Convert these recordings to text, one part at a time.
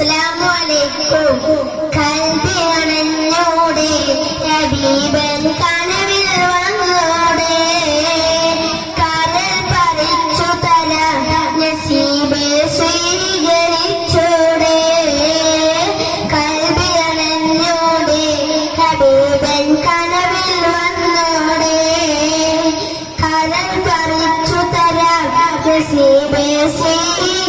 അസ്സലാമു അലൈക്കും കൽബിയണഞ്ഞോടെ ഹബീബൻ കനവിൽ വന്നോടെ. കടൽ പറിച്ചു തല നസീബ് സ്വീകരിച്ചോടെ. കൽബിയണഞ്ഞോടെ ഹബീബൻ കനവിൽ വന്നോടെ. കടൽ പറിച്ചു തല നസീബ് സ്വീകരിച്ചോടെ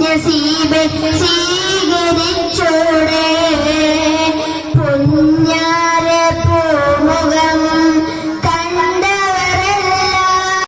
നസീബ് സ്വീകരിച്ചോടെ